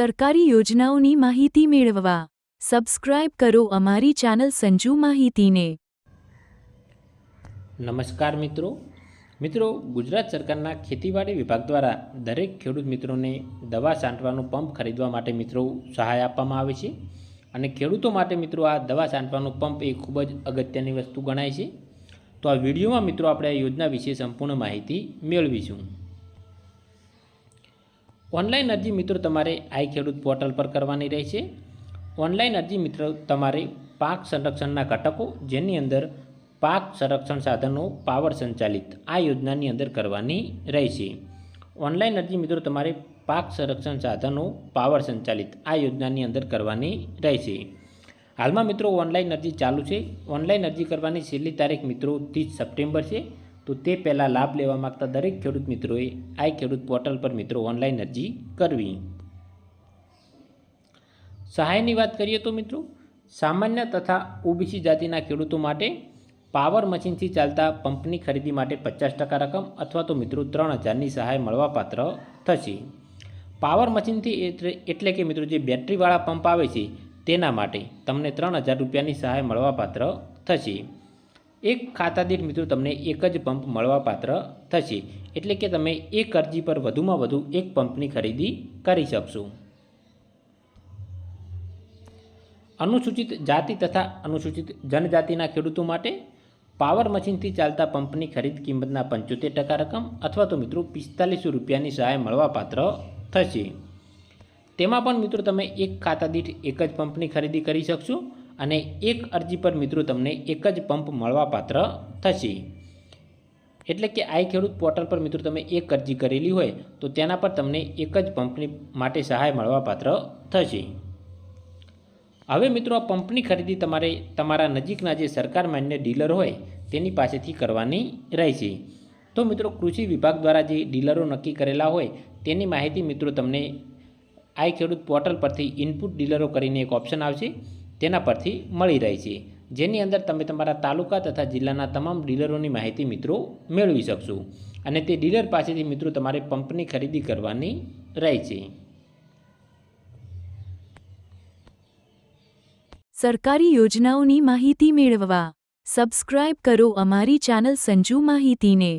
સરકારી યોજનાઓની માહિતી મેળવવા. સબસ્ક્રાઇબ કરો અમારી ચેનલ સંજુ માહિતીને. નમસ્કાર મિત્રો. મિત્રો, ગુજરાત સરકારના ખેતીવાડી વિભાગ દ્વારા દરેક ખેડૂત મિત્રોને દવા છાંટવાનો પંપ ખરીદવા માટે મિત્રો સહાય આપવામાં આવે છે અને ખેડૂતો માટે મિત્રો આ દવા છાંટવાનો પંપ એ ખૂબ જ અગત્યની વસ્તુ ગણાય છે. તો આ વિડીયોમાં મિત્રો આપણે આ યોજના વિશે સંપૂર્ણ માહિતી મેળવીશું. ઓનલાઈન અરજી મિત્રો તમારે આઈ ખેડૂત પોર્ટલ પર કરવાની રહેશે ઓનલાઈન અરજી મિત્રો તમારે પાક સંરક્ષણના ઘટકો, જેની અંદર પાક સંરક્ષણ સાધનો, પાવર સંચાલિત આ યોજનાની અંદર કરવાની રહેશે ઓનલાઈન અરજી મિત્રો તમારે પાક સંરક્ષણ સાધનો, પાવર સંચાલિત આ યોજનાની અંદર કરવાની રહેશે હાલમાં મિત્રો ઓનલાઈન અરજી ચાલુ છે. ઓનલાઈન અરજી કરવાની છેલ્લી તારીખ મિત્રો ત્રીસ સપ્ટેમ્બર છે. તો તે પહેલાં લાભ લેવા માગતા દરેક ખેડૂત મિત્રોએ આઈ ખેડૂત પોર્ટલ પર મિત્રો ઓનલાઈન અરજી કરવી. સહાયની વાત કરીએ તો મિત્રો, સામાન્ય તથા ઓબીસી જાતિના ખેડૂતો માટે પાવર મશીનથી ચાલતા પંપની ખરીદી માટે પચાસ ટકા રકમ અથવા તો મિત્રો ત્રણ હજારની સહાય મળવાપાત્ર થશે. પાવર મશીનથી એટલે કે મિત્રો જે બેટરીવાળા પંપ આવે છે, તેના માટે તમને ત્રણ હજાર રૂપિયાની સહાય મળવાપાત્ર થશે. એક ખાતા દીઠ મિત્રો તમને એક જ પંપ મળવાપાત્ર થશે. એટલે કે તમે એક અરજી પર વધુમાં વધુ એક પંપની ખરીદી કરી શકશો. અનુસૂચિત જાતિ તથા અનુસૂચિત જનજાતિના ખેડૂતો માટે પાવર મશીનથી ચાલતા પંપની ખરીદ કિંમતના પંચોતેર ટકા રકમ અથવા તો મિત્રો પિસ્તાલીસો રૂપિયાની સહાય મળવાપાત્ર થશે. તેમાં પણ મિત્રો તમે એક ખાતા દીઠ એક જ પંપની ખરીદી કરી શકશો. અને એક અરજી પર મિત્રો તમને એક જ પંપ મળવાપાત્ર થશે. એટલે કે આઈ ખેડૂત પોર્ટલ પર મિત્રો તમે એક અરજી કરેલી હોય, તો તેના પર તમને એક જ પંપની માટે સહાય મળવાપાત્ર થશે. હવે મિત્રો આ પંપની ખરીદી તમારે તમારા નજીકના જે સરકાર માન્ય ડીલર હોય, તેની પાસેથી કરવાની રહેશે. તો મિત્રો કૃષિ વિભાગ દ્વારા જે ડીલરો નક્કી કરેલા હોય, તેની માહિતી મિત્રો તમને આઈ ખેડૂત પોર્ટલ પરથી ઇનપુટ ડીલરો કરીને એક ઓપ્શન આવશે. તેના પરથી મળી રહે છે. જેની અંદર તમે તમારા તાલુકા તથા જિલ્લાના તમામ ડીલરોની માહિતી મિત્રો મેળવી શકશો. અને તે ડીલર પાસેથી મિત્રો તમારે પંપની ખરીદી કરવાની રહે છે. સરકારી યોજનાઓની માહિતી મેળવવા સબસ્ક્રાઇબ કરો અમારી ચેનલ સંજુ માહિતીને.